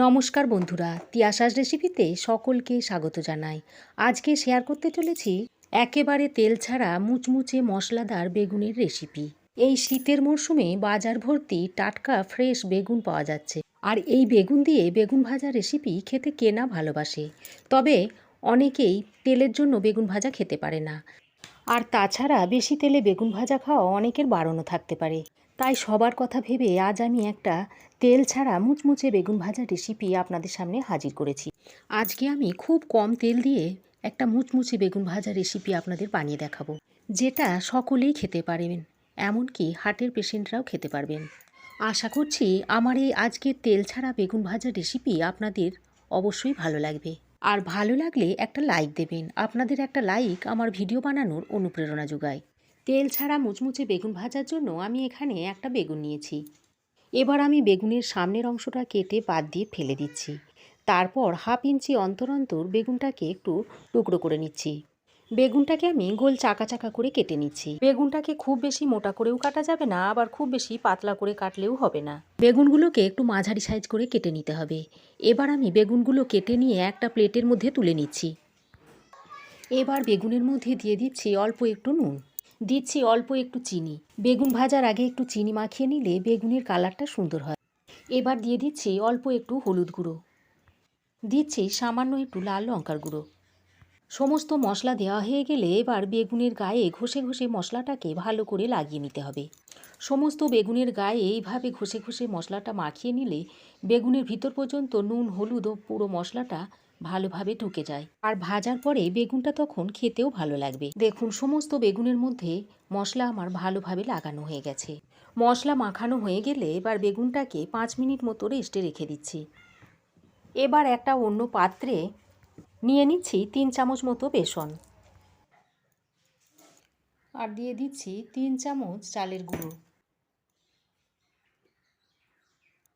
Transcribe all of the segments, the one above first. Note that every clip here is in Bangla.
নমস্কার বন্ধুরা, তিয়াশাস রেসিপিতে সকলকে স্বাগত জানাই। আজকে শেয়ার করতে চলেছি একেবারে তেল ছাড়া মুচমুচে মশলাদার বেগুনের রেসিপি এই শীতের মরশুমে বাজার ভর্তি টাটকা ফ্রেশ বেগুন পাওয়া যাচ্ছে। আর এই বেগুন দিয়ে বেগুন ভাজা রেসিপি খেতে কে না ভালোবাসে? তবে অনেকেই তেলের জন্য বেগুন ভাজা খেতে পারে না। আর তাছাড়া বেশি তেলে বেগুন ভাজা খাওয়া অনেকের বারণও থাকতে পারে। তাই সবার কথা ভেবে আজ আমি একটা তেল ছাড়া মুচমুচে বেগুন ভাজা রেসিপি আপনাদের সামনে হাজির করেছি। আজকে আমি খুব কম তেল দিয়ে একটা মুচমুচে বেগুন ভাজা রেসিপি আপনাদের বানিয়ে দেখাবো, যেটা সকলেই খেতে পারবেন, এমনকি হার্টের পেশেন্টরাও খেতে পারবেন। আশা করছি আমার এই আজকের তেল ছাড়া বেগুন ভাজা রেসিপি আপনাদের অবশ্যই ভালো লাগবে। আর ভালো লাগলে একটা লাইক দেবেন। আপনাদের একটা লাইক আমার ভিডিও বানানোর অনুপ্রেরণা যোগায়। তেল ছাড়া মুচমুচে বেগুন ভাজার জন্য আমি এখানে একটা বেগুন নিয়েছি। এবার আমি বেগুনের সামনের অংশটা কেটে বাদ দিয়ে ফেলে দিচ্ছি। তারপর হাফ ইঞ্চি অন্তর অন্তর বেগুনটাকে একটু টুকরো করে নিচ্ছি। বেগুনটাকে আমি গোল চাকা চাকা করে কেটে নিচ্ছি। বেগুনটাকে খুব বেশি মোটা করেও কাটা যাবে না, আবার খুব বেশি পাতলা করে কাটলেও হবে না। বেগুনগুলোকে একটু মাঝারি সাইজ করে কেটে নিতে হবে। এবার আমি বেগুনগুলো কেটে নিয়ে একটা প্লেটের মধ্যে তুলে নিচ্ছি। এবার বেগুনের মধ্যে দিয়ে দিচ্ছি অল্প একটু নুন। দিচ্ছি অল্প একটু চিনি। বেগুন ভাজার আগে একটু চিনি মাখিয়ে নিলে বেগুনের কালারটা সুন্দর হয়। এবার দিয়ে দিচ্ছি অল্প একটু হলুদ গুঁড়ো। দিচ্ছি সামান্য একটু লাল লঙ্কার গুঁড়ো। সমস্ত মশলা দেওয়া হয়ে গেলে এবার বেগুনের গায়ে ঘষে ঘষে মশলাটাকে ভালো করে লাগিয়ে নিতে হবে। সমস্ত বেগুনের গায়ে এইভাবে ঘষে ঘষে মশলাটা মাখিয়ে নিলে বেগুনের ভিতর পর্যন্ত নুন, হলুদ ও পুরো মশলাটা ভালোভাবে ঢুকে যায়। আর ভাজার পরে বেগুনটা তখন খেতেও ভালো লাগবে। দেখুন, সমস্ত বেগুনের মধ্যে মশলা আমার ভালোভাবে লাগানো হয়ে গেছে। মশলা মাখানো হয়ে গেলে এবার বেগুনটাকে পাঁচ মিনিট মতো রেস্টে রেখে দিচ্ছি। এবার একটা অন্য পাত্রে নিয়ে নিচ্ছি তিন চামচ মতো বেসন। আর দিয়ে দিচ্ছি তিন চামচ চালের গুঁড়ো।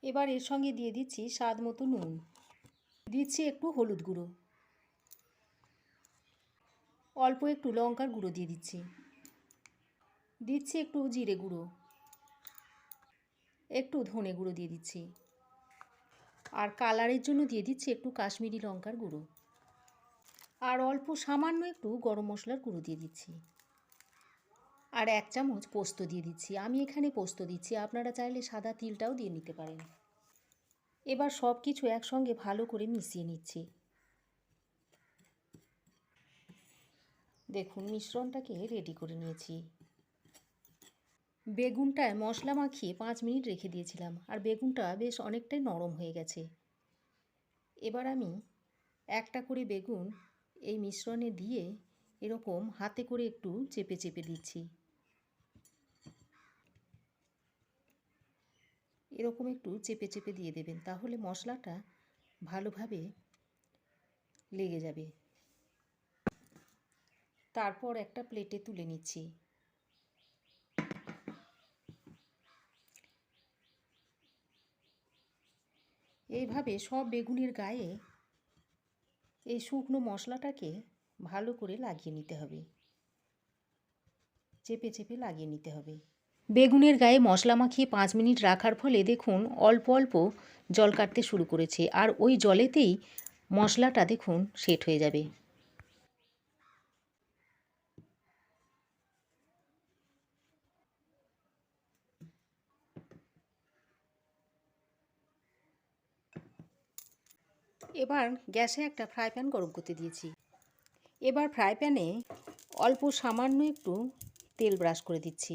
এবার এর সঙ্গে দিয়ে দিচ্ছি স্বাদ মতো নুন। দিচ্ছি একটু হলুদ গুঁড়ো। অল্প একটু লঙ্কার গুঁড়ো দিয়ে দিচ্ছি। দিচ্ছি একটু জিরে গুঁড়ো। একটু ধনে গুঁড়ো দিয়ে দিচ্ছি। আর কালারের জন্য দিয়ে দিচ্ছি একটু কাশ্মীরি লঙ্কার গুঁড়ো। আর অল্প সামান্য একটু গরম মশলার গুঁড়ো দিয়ে দিচ্ছি। আর এক চামচ পোস্ত দিয়ে দিচ্ছি। আমি এখানে পোস্ত দিচ্ছি। আপনারা চাইলে সাদা তিলটাও দিয়ে নিতে পারেন। এবার সব কিছু একসঙ্গে ভালো করে মিশিয়ে নিচ্ছি। দেখুন, মিশ্রণটাকে রেডি করে নিয়েছি। বেগুনটায় মশলা মাখিয়ে পাঁচ মিনিট রেখে দিয়েছিলাম, আর বেগুনটা বেশ অনেকটাই নরম হয়ে গেছে। এবার আমি একটা করে বেগুন এই মিশ্রণে দিয়ে এরকম হাতে করে একটু চেপে চেপে দিচ্ছি। এরকম একটু চেপে চেপে দিয়ে দেবেন, তাহলে মশলাটা ভালোভাবে লেগে যাবে। তারপর একটা প্লেটে তুলে নিচ্ছি। এইভাবে সব বেগুনের গায়ে এই শুকনো মশলাটাকে ভালো করে লাগিয়ে নিতে হবে। চেপে চেপে লাগিয়ে নিতে হবে। বেগুনের গায়ে মশলা মাখিয়ে পাঁচ মিনিট রাখার ফলে দেখুন অল্প অল্প জল কাটতে শুরু করেছে। আর ওই জলেতেই মশলাটা দেখুন সেট হয়ে যাবে। এবার গ্যাসে একটা ফ্রাই প্যান গরম করতে দিয়েছি। এবার ফ্রাই প্যানে অল্প সামান্য একটু তেল ব্রাশ করে দিচ্ছি।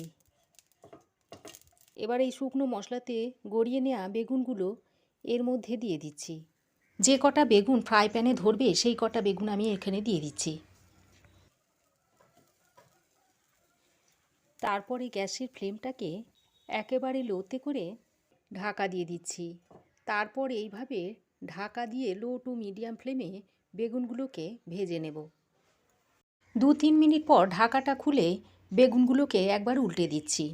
এবার এই শুকনো মশলাতে গড়িয়ে নেওয়া বেগুনগুলো এর মধ্যে দিয়ে দিচ্ছি। যে কটা বেগুন ফ্রাই প্যানে ধরবে, সেই কটা বেগুন আমি এখানে দিয়ে দিচ্ছি। তারপরে গ্যাসের ফ্লেমটাকে একেবারে লোতে করে ঢাকা দিয়ে দিচ্ছি। তারপর এইভাবে ঢাকা দিয়ে লো টু মিডিয়াম ফ্লেমে বেগুনগুলোকে ভেজে নেব। দু তিন মিনিট পর ঢাকাটা খুলে বেগুনগুলোকে একবার উল্টে দিচ্ছি।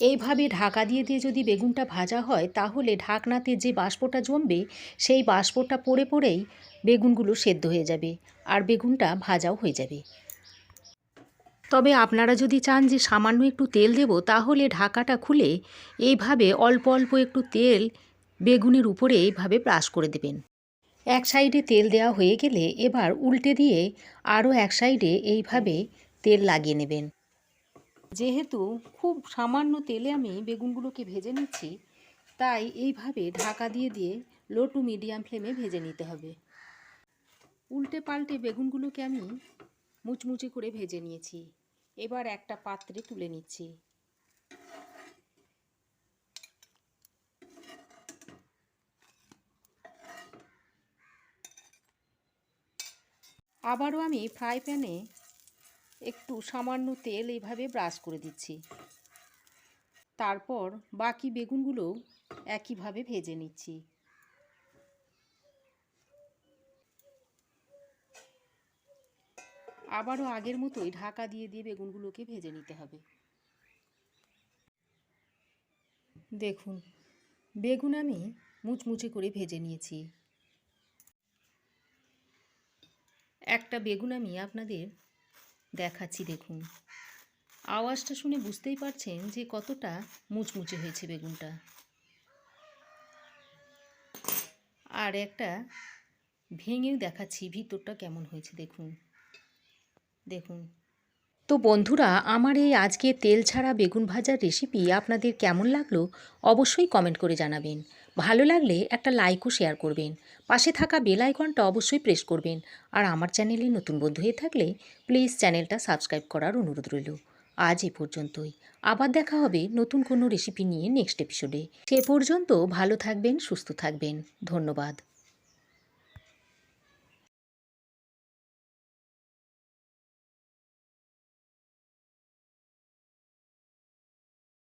এইভাবে ঢাকা দিয়ে দিয়ে যদি বেগুনটা ভাজা হয়, তাহলে ঢাকনাতে যে বাষ্পটা জমবে, সেই বাষ্পটা পড়ে পড়েই বেগুনগুলো সেদ্ধ হয়ে যাবে আর বেগুনটা ভাজাও হয়ে যাবে। তবে আপনারা যদি চান যে সামান্য একটু তেল দেব, তাহলে ঢাকাটা খুলে এইভাবে অল্প অল্প একটু তেল বেগুনের উপরে এইভাবে ব্রাশ করে দেবেন। এক সাইডে তেল দেওয়া হয়ে গেলে এবার উল্টে দিয়ে আরও এক সাইডে এইভাবে তেল লাগিয়ে নেবেন। যেহেতু খুব সামান্য তেলে আমি বেগুনগুলোকে ভেজে নিচ্ছি, তাই এইভাবে ঢাকা দিয়ে দিয়ে লো টু মিডিয়াম ফ্লেমে ভেজে নিতে হবে। উল্টে পাল্টে বেগুনগুলোকে আমি মুচমুচে করে ভেজে নিয়েছি। এবার একটা পাত্রে তুলে নিচ্ছি। আবারও আমি ফ্রাই প্যানে একটু সামান্য তেল এইভাবে ব্রাশ করে দিচ্ছি। তারপর বাকি বেগুনগুলো একইভাবে ভেজে নিচ্ছি। আবারও আগের মতোই ঢাকা দিয়ে দিয়ে বেগুনগুলোকে ভেজে নিতে হবে। দেখুন, বেগুন আমি মুচমুচে করে ভেজে নিয়েছি। একটা বেগুন আমি আপনাদের দেখাচ্ছি, দেখুন। আওয়াজটা শুনে বুঝতেই পারছেন যে কতটা মুচমুচে হয়েছে বেগুনটা। আর একটা ভেঙেও দেখাচ্ছি, ভিতরটা কেমন হয়েছে, দেখুন। দেখুন। তো বন্ধুরা, আমার এই আজকে তেল ছাড়া বেগুন ভাজার রেসিপি আপনাদের কেমন লাগল অবশ্যই কমেন্ট করে জানাবেন। ভালো লাগলে একটা লাইকও শেয়ার করবেন। পাশে থাকা বেল আইকনটা অবশ্যই প্রেস করবেন। আর আমার চ্যানেলে নতুন বন্ধু হয়ে থাকলে প্লিজ চ্যানেলটা সাবস্ক্রাইব করার অনুরোধ রইল। আজ এ পর্যন্তই। আবার দেখা হবে নতুন কোনো রেসিপি নিয়ে নেক্সট এপিসোডে সে পর্যন্ত ভালো থাকবেন, সুস্থ থাকবেন। ধন্যবাদ।